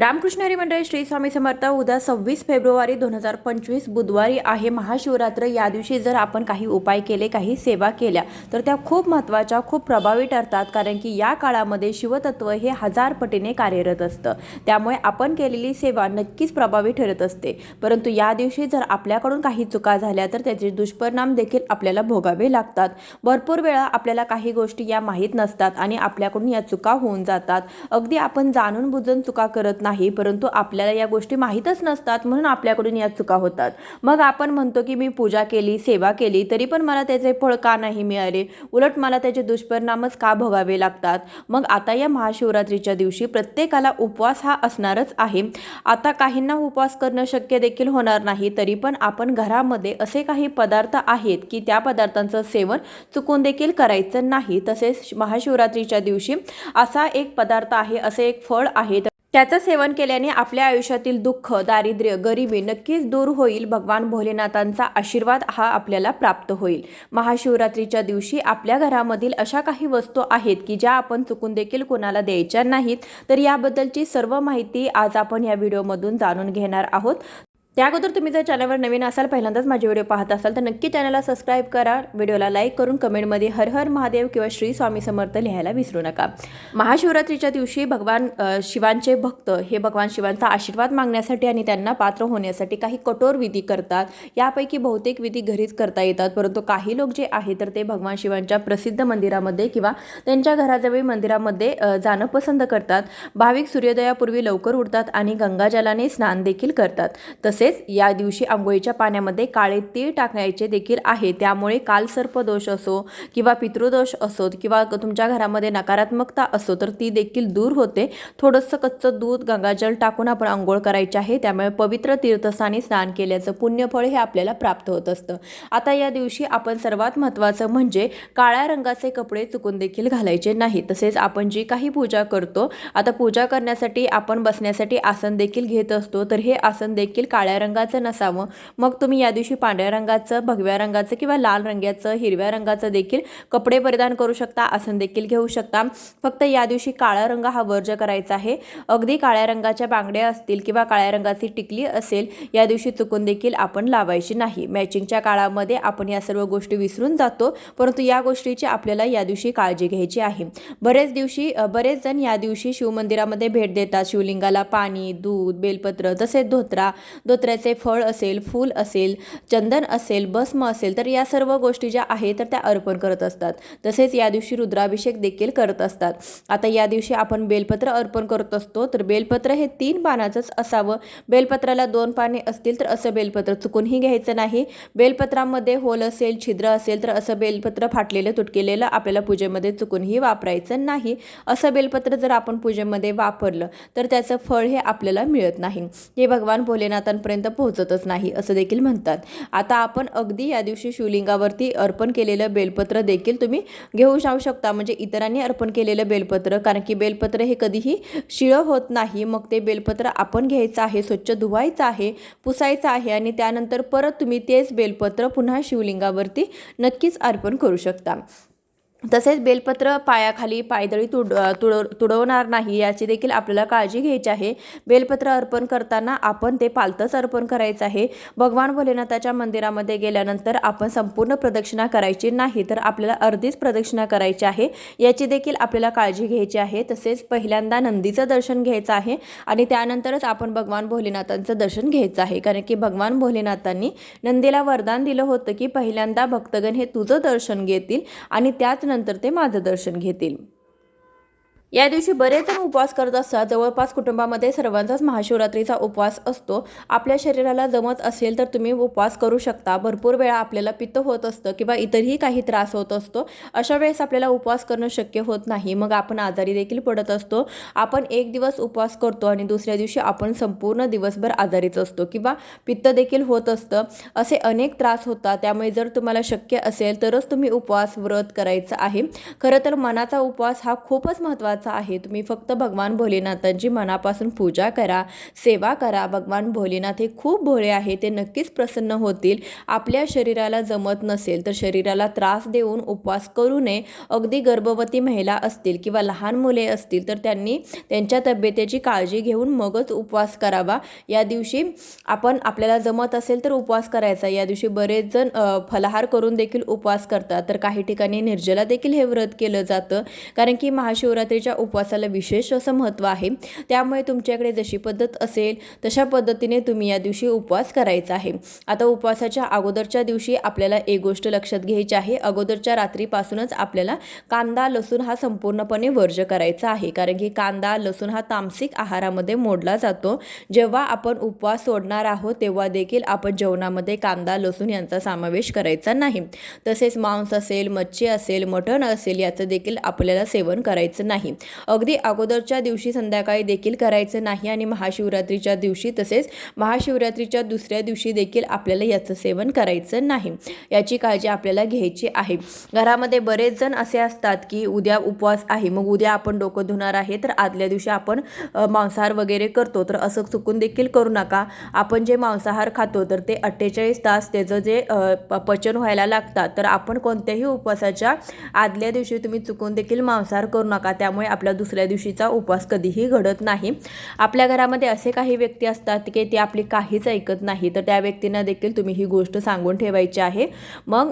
रामकृष्ण हरी मंडळी श्री स्वामी समर्थ उद्या सव्वीस फेब्रुवारी दोन हजार पंचवीस बुधवारी आहे महाशिवरात्र. या दिवशी जर आपण काही उपाय केले काही सेवा केल्या तर त्या खूप महत्त्वाच्या खूप प्रभावी ठरतात. कारण की या काळामध्ये शिवतत्व हे हजार पटीने कार्यरत असतं. त्यामुळे आपण केलेली सेवा नक्कीच प्रभावी ठरत असते. परंतु या दिवशी जर आपल्याकडून काही चुका झाल्या तर त्याचे दुष्परिणाम देखील आपल्याला भोगावे लागतात. भरपूर वेळा आपल्याला काही गोष्टी या माहीत नसतात आणि आपल्याकडून या चुका होऊन जातात. अगदी आपण जाणून बुजून चुका करत नाही नाही परंतु आपल्याला या गोष्टी माहीतच नसतात म्हणून आपल्याकडून या चुका होतात. मग आपण म्हणतो की मी पूजा केली सेवा केली तरी पण मला त्याचे फळ का नाही मिळाले? उलट मला त्याचे दुष्परिणामच का भोगावे लागतात? मग आता या महाशिवरात्रीच्या दिवशी प्रत्येकाला उपवास हा असणारच आहे. आता काहींना उपवास करणं शक्य देखील होणार नाही तरी पण आपण घरामध्ये असे काही पदार्थ आहेत की त्या पदार्थांचं सेवन चुकून देखील करायचं नाही. तसेच महाशिवरात्रीच्या दिवशी असा एक पदार्थ आहे असे एक फळ आहे त्याचं सेवन केल्याने आपल्या आयुष्यातील दुःख दारिद्र्य गरिबी नक्कीच दूर होईल. भगवान भोलेनाथांचा आशीर्वाद हा आपल्याला प्राप्त होईल. महाशिवरात्रीच्या दिवशी आपल्या घरामधील अशा काही वस्तू आहेत की ज्या आपण चुकून देखील कोणाला द्यायच्या नाहीत तर याबद्दलची सर्व माहिती आज आपण या व्हिडिओमधून जाणून घेणार आहोत. त्या अगोदर तुम्ही जर चॅनलवर नवीन असाल पहिल्यांदाच माझे व्हिडिओ पाहत असाल तर नक्की चॅनलला सबस्क्राईब करा. व्हिडिओला लाईक करून कमेंटमध्ये हर हर महादेव किंवा श्री स्वामी समर्थ लिहायला विसरू नका. महाशिवरात्रीच्या दिवशी भगवान शिवांचे भक्त हे भगवान शिवांचा आशीर्वाद मागण्यासाठी आणि त्यांना पात्र होण्यासाठी काही कठोर विधी करतात. यापैकी बहुतेक विधी घरीच करता येतात परंतु काही लोक जे आहेत तर ते भगवान शिवांच्या प्रसिद्ध मंदिरामध्ये किंवा त्यांच्या घराजवळ मंदिरामध्ये जाणं पसंत करतात. भाविक सूर्योदयापूर्वी लवकर उठतात आणि गंगाजलाने स्नान देखील करतात. तसेच या दिवशी आंघोळीच्या पाण्यामध्ये काळे तीळ टाकायचे देखील आहे. त्यामुळे कालसर्प दोष असो किंवा पितृदोष असो किंवा तुमच्या घरामध्ये नकारात्मकता असो तर ती देखील दूर होते. थोडंसं कच्चं दूध गंगाजल टाकून आपण आंघोळ करायचे आहे. त्यामुळे पवित्र तीर्थस्थानी स्नान केल्याचं पुण्यफळ हे आपल्याला प्राप्त होत असतं. आता या दिवशी आपण सर्वात महत्त्वाचं म्हणजे काळ्या रंगाचे कपडे चुकून देखील घालायचे नाही. तसेच आपण जी काही पूजा करतो आता पूजा करण्यासाठी आपण बसण्यासाठी आसन देखील घेत असतो. तर हे आसन देखील काळ्या रंगाचं नसावं. मग तुम्ही या दिवशी पांढऱ्या रंगाचं भगव्या रंगाचं किंवा लाल रंगाचं हिरव्या रंगाचं देखील कपडे परिधान करू शकता आसन देखील घेऊ शकता. फक्त या दिवशी काळा रंग हा वर्ज करायचा आहे. अगदी काळ्या रंगाच्या बांगड्या असतील किंवा काळ्या रंगाची टिकली असेल या दिवशी चुकून देखील आपण लावायची नाही. मॅचिंगच्या काळामध्ये आपण या सर्व गोष्टी विसरून जातो परंतु या गोष्टीची आपल्याला या दिवशी काळजी घ्यायची आहे. बरेच दिवशी बरेच जण या दिवशी शिवमंदिरामध्ये भेट देतात. शिवलिंगाला पाणी दूध बेलपत्र तसेच धोत्रा धोत्र्याचे फळ असेल फूल असेल चंदन असेल भस्म असेल तर या सर्व गोष्टी ज्या आहेत तर त्या अर्पण करत असतात. तसेच या दिवशी रुद्राभिषेक देखील करत असतात. आता या दिवशी आपण बेलपत्र अर्पण करत असतो तर बेलपत्र हे तीन पानाचंच असावं. बेलपत्राला दोन पाने असतील तर असं बेलपत्र चुकूनही घ्यायचं नाही. बेलपत्रामध्ये होल असेल छिद्र असेल तर असं बेलपत्र फाटलेलं तुटकेलेलं आपल्याला पूजेमध्ये चुकूनही वापरायचं नाही. असं बेलपत्र जर आपण पूजेमध्ये वापरलं तर त्याचं फळ हे आपल्याला मिळत नाही. हे भगवान भोलेनाथांपर्यंत पोहोचतच नाही असं देखील म्हणतात. आता आपण अगदी या दिवशी शिवलिंगावरती अर्पण केलेलं बेलपत्र देखील तुम्ही घेऊ जाऊ शकता म्हणजे इतरांनी अर्पण केलेलं बेलपत्र कारण की बेलपत्र हे कधीही शिळं होत नाही मग ते बेलपत्र आपण घ्यायचं आहे स्वच्छ धुवायचं आहे पुसायचं आहे आणि त्यानंतर परत तुम्ही तेच बेलपत्र पुन्हा शिवलिंगावरती नक्कीच अर्पण करू शकता. तसेच बेलपत्र पायाखाली पायदळी तुड तुड तुडवणार नाही याची देखील आपल्याला काळजी घ्यायची आहे. बेलपत्र अर्पण करताना आपण ते पालतंच अर्पण करायचं आहे. भगवान भोलेनाथाच्या मंदिरामध्ये गेल्यानंतर आपण संपूर्ण प्रदक्षिणा करायची नाही तर आपल्याला अर्धीच प्रदक्षिणा करायची आहे. याची देखील आपल्याला काळजी घ्यायची आहे. तसेच पहिल्यांदा नंदीचं दर्शन घ्यायचं आहे आणि त्यानंतरच आपण भगवान भोलेनाथांचं दर्शन घ्यायचं आहे. कारण की भगवान भोलेनाथांनी नंदीला वरदान दिलं होतं की पहिल्यांदा भक्तगण हे तुझं दर्शन घेतील आणि त्याच नंतर ते माझं दर्शन घेतील. या दिवशी बरेच जण उपवास करत असतात. जवळपास कुटुंबामध्ये सर्वांचाच महाशिवरात्रीचा उपवास असतो. आपल्या शरीराला जमत असेल तर तुम्ही उपवास करू शकता. भरपूर वेळा आपल्याला पित्त होत असतं किंवा इतरही काही त्रास होत असतो. अशा वेळेस आपल्याला उपवास करणं शक्य होत नाही. मग आपण आजारी देखील पडत असतो. आपण एक दिवस उपवास करतो आणि दुसऱ्या दिवशी आपण संपूर्ण दिवसभर आजारीच असतो किंवा पित्त देखील होत असतं. असे अनेक त्रास होतात. त्यामुळे जर तुम्हाला शक्य असेल तरच तुम्ही उपवास व्रत करायचं आहे. खरं तर मनाचा उपवास हा खूपच महत्त्वाचा महत्त्वाचा आहे. तुम्ही फक्त भगवान भोलेनाथांची मनापासून पूजा करा सेवा करा. भगवान भोलेनाथ हे खूप भोळे आहे ते नक्कीच प्रसन्न होतील. आपल्या शरीराला जमत नसेल तर शरीराला त्रास देऊन उपवास करू नये. अगदी गर्भवती महिला असतील किंवा लहान मुले असतील तर त्यांनी त्यांच्या तब्येतीची काळजी घेऊन मगच उपवास करावा. या दिवशी आपण आपल्याला जमत असेल तर उपवास करायचा. या दिवशी बरेच जण फलाहार करून देखील उपवास करतात. तर काही ठिकाणी निर्जला देखील हे व्रत केलं जातं. कारण की महाशिवरात्रीच्या उपवासाला विशेष असं महत्त्व आहे. त्यामुळे तुमच्याकडे जशी पद्धत असेल तशा पद्धतीने तुम्ही या दिवशी उपवास करायचा आहे. आता उपवासाच्या अगोदरच्या दिवशी आपल्याला एक गोष्ट लक्षात घ्यायची आहे. अगोदरच्या रात्रीपासूनच आपल्याला कांदा लसूण हा संपूर्णपणे वर्ज करायचा आहे. कारण की कांदा लसूण हा तामसिक आहारामध्ये मोडला जातो. जेव्हा आपण उपवास सोडणार आहोत तेव्हा देखील आपण जेवणामध्ये कांदा लसूण यांचा समावेश करायचा नाही. तसेच मांस असेल मच्छी असेल मटण असेल याचं देखील आपल्याला सेवन करायचं नाही. अगदी अगोदरच्या दिवशी संध्याकाळी देखील करायचं नाही आणि महाशिवरात्रीच्या दिवशी तसेच महाशिवरात्रीच्या दुसऱ्या दिवशी देखील आपल्याला याचं सेवन करायचं नाही. याची काळजी आपल्याला घ्यायची आहे. घरामध्ये बरेच जण असे असतात की उद्या उपवास आहे मग उद्या आपण डोकं धुणार आहे तर आदल्या दिवशी आपण मांसाहार वगैरे करतो. तर असं चुकून देखील करू नका. आपण जे मांसाहार खातो तर ते अठ्ठेचाळीस तास त्याचं जे प- पचन व्हायला लागतात. तर आपण कोणत्याही उपवासाच्या आदल्या दिवशी तुम्ही चुकून देखील मांसाहार करू नका. त्यामुळे आपला दुसऱ्या दिवशीचा उपवास कधीही घडत नाही. आपल्या घरामध्ये असे काही व्यक्ती असतात की ते आपली काहीच ऐकत नाही. तर त्या व्यक्तींना देखील तुम्ही ही गोष्ट सांगून ठेवायची आहे. मग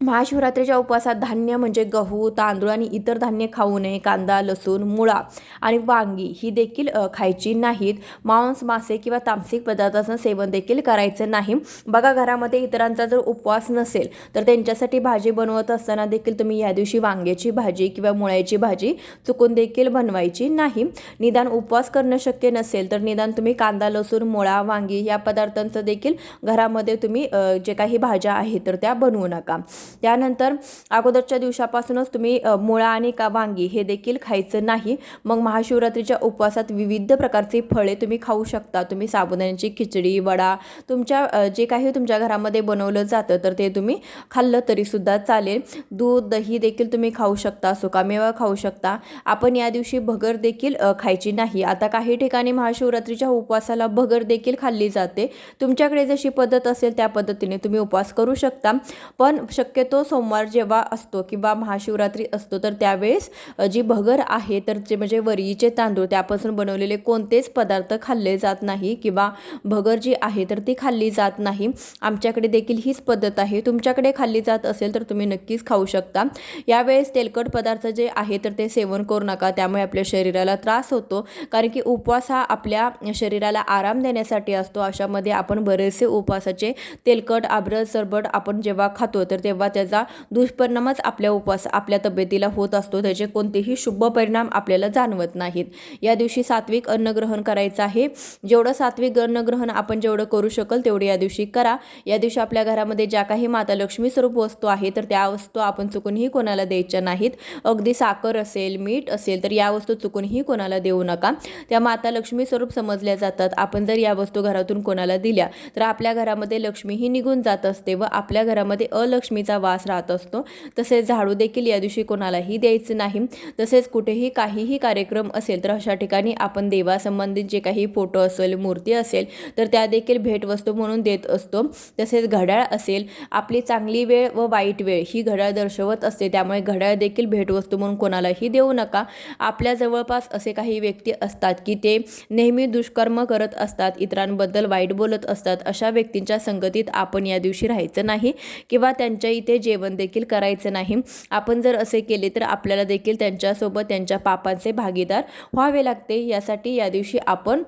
महाशिवरात्रीच्या उपवासात धान्य म्हणजे गहू तांदूळ आणि इतर धान्य खाऊ नये कांदा लसूण मुळा आणि वांगी ही देखील खायची नाहीत. मांस मासे किंवा तामसिक पदार्थांचं सेवन देखील करायचं नाही. बघा घरामध्ये इतरांचा जर उपवास नसेल तर त्यांच्यासाठी भाजी बनवत असताना देखील तुम्ही या दिवशी वांग्याची भाजी किंवा मुळ्याची भाजी चुकून देखील बनवायची नाही. निदान उपवास करणं शक्य नसेल तर निदान तुम्ही कांदा लसूण मुळा वांगी या पदार्थांचं देखील घरामध्ये तुम्ही जे काही भाज्या आहेत तर त्या बनवू नका. त्यानंतर अगोदरच्या दिवसापासूनच तुम्ही मुळा आणि का वांगी हे देखील खायचं नाही. मग महाशिवरात्रीच्या उपवासात विविध प्रकारचे फळे तुम्ही खाऊ शकता. तुम्ही साबुदाण्याची खिचडी वडा तुमच्या जे काही तुमच्या घरामध्ये बनवलं जातं तर ते तुम्ही खाल्लं तरीसुद्धा चालेल. दूध दही देखील तुम्ही खाऊ शकता सुकामेवा खाऊ शकता. आपण या दिवशी भगर देखील खायची नाही. आता काही ठिकाणी महाशिवरात्रीच्या उपवासाला भगर देखील खाल्ली जाते. तुमच्याकडे जशी पद्धत असेल त्या पद्धतीने तुम्ही उपवास करू शकता. पण शक्यतो सोमवार जेव्हा असतो किंवा महाशिवरात्री असतो तर त्यावेळेस जी भगर आहे तर जे म्हणजे वरीचे तांदूळ त्यापासून बनवलेले कोणतेच पदार्थ खाल्ले जात नाही किंवा भगर जी आहे तर ती खाल्ली जात नाही. आमच्याकडे देखील हीच पद्धत आहे. तुमच्याकडे खाल्ली जात असेल तर तुम्ही नक्कीच खाऊ शकता. यावेळेस तेलकट पदार्थ जे आहे तर ते सेवन करू नका. त्यामुळे आपल्या शरीराला त्रास होतो. कारण की उपवास हा आपल्या शरीराला आराम देण्यासाठी असतो. अशामध्ये आपण बरेचसे उपवासाचे तेलकट आब्रत सरबट आपण जेव्हा खातो तर तेव्हा त्याचा दुष्परिणामच आपल्या उपवास आपल्या तब्येतीला होत असतो. त्याचे कोणतेही शुभ परिणाम आपल्याला जाणवत नाहीत. या दिवशी सात्विक अन्नग्रहण करायचं आहे. जेवढं सात्विक अन्नग्रहण आपण जेवढं करू शकल तेवढे या दिवशी करा. या दिवशी आपल्या घरामध्ये ज्या काही माता लक्ष्मी स्वरूप वस्तू आहे तर त्या वस्तू आपण चुकूनही कोणाला द्यायच्या नाहीत. अगदी साखर असेल मीठ असेल तर या वस्तू चुकूनही कोणाला देऊ नका. त्या माता लक्ष्मी स्वरूप समजल्या जातात. आपण जर या वस्तू घरातून कोणाला दिल्या तर आपल्या घरामध्ये लक्ष्मीही निघून जात असते व आपल्या घरामध्ये अलक्ष्मीचा वास राहत असतो. तसेच झाडू देखील या दिवशी कोणालाही द्यायचं नाही. तसेच कुठेही काहीही कार्यक्रम असेल तर अशा ठिकाणी आपण देवासंबंधित जे काही फोटो असेल मूर्ती असेल तर त्या देखील भेटवस्तू म्हणून देत असतो. तसेच घड्याळ असेल आपली चांगली वेळ व वाईट वेळ ही घड्याळ दर्शवत असते. त्यामुळे घड्याळ देखील भेटवस्तू म्हणून कोणालाही देऊ नका. आपल्या जवळपास असे काही व्यक्ती असतात की ते नेहमी दुष्कर्म करत असतात इतरांबद्दल वाईट बोलत असतात. अशा व्यक्तींच्या संगतीत आपण या दिवशी राहायचं नाही किंवा त्यांच्या ते जेवण देखील करायचं नाही. आपण जर असे केले तर आपल्याला देखील त्यांच्यासोबत त्यांच्या पापांचे भागीदार व्हावे लागते. यासाठी या दिवशी आपण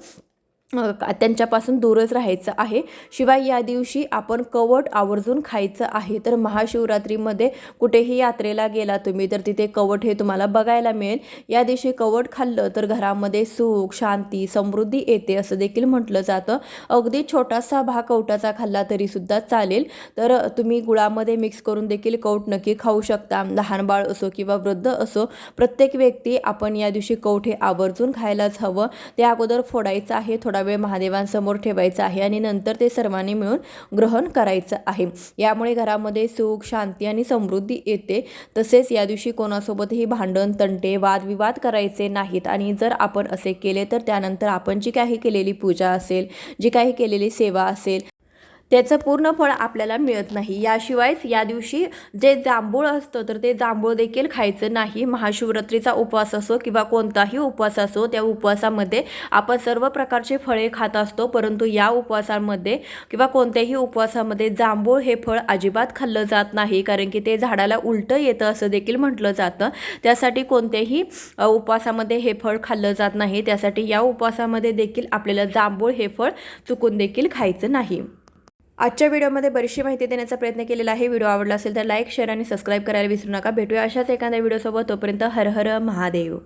त्यांच्यापासून दूरच राहायचं आहे. शिवाय या दिवशी आपण कवट आवर्जून खायचं आहे. तर महाशिवरात्रीमध्ये कुठेही यात्रेला गेला तुम्ही तर तिथे कवट हे तुम्हाला बघायला मिळेल. या दिवशी कवट खाल्लं तर घरामध्ये सुख शांती समृद्धी येते असं देखील म्हटलं जातं. अगदी छोटासा भाग कवटाचा खाल्ला तरीसुद्धा चालेल. तर तुम्ही गुळामध्ये मिक्स करून देखील कवट नक्की खाऊ शकता. लहान बाळ असो किंवा वृद्ध असो प्रत्येक व्यक्ती आपण या दिवशी कवट हे आवर्जून खायलाच हवं. ते अगोदर फोडायचं आहे थोडा थोडा वेळ महादेवांसमोर ठेवायचा आहे आणि नंतर ते सर्वांनी मिळून ग्रहण करायचं आहे. यामुळे घरामध्ये सुख शांती आणि समृद्धी येते. तसेच या दिवशी कोणासोबतही भांडण तंटे वादविवाद करायचे नाहीत. आणि जर आपण असे केले तर त्यानंतर आपण जी काही केलेली पूजा असेल जी काही केलेली सेवा असेल त्याचं पूर्ण फळ आपल्याला मिळत नाही. याशिवायच या दिवशी जे जांभूळ असतं तर ते जांभूळ देखील खायचं नाही. महाशिवरात्रीचा उपवास असो किंवा कोणताही उपवास असो त्या उपवासामध्ये आपण सर्व प्रकारचे फळे खात असतो. परंतु या उपवासामध्ये किंवा कोणत्याही उपवासामध्ये जांभूळ हे फळ अजिबात खाल्लं जात नाही. कारण की ते झाडाला उलटं येतं असं देखील म्हटलं जातं. त्यासाठी कोणत्याही उपवासामध्ये हे फळ खाल्लं जात नाही. त्यासाठी या उपवासामध्ये देखील आपल्याला जांभूळ हे फळ चुकून देखील खायचं नाही. आजच्या व्हिडिओमध्ये बरीचशी माहिती देण्याचा प्रयत्न केलेला आहे. व्हिडिओ आवडला असेल तर लाईक शेअर आणि सबस्क्राईब करायला विसरू नका. भेटूया अशाच एखाद्या व्हिडिओसोबत. तोपर्यंत हर हर महादेव.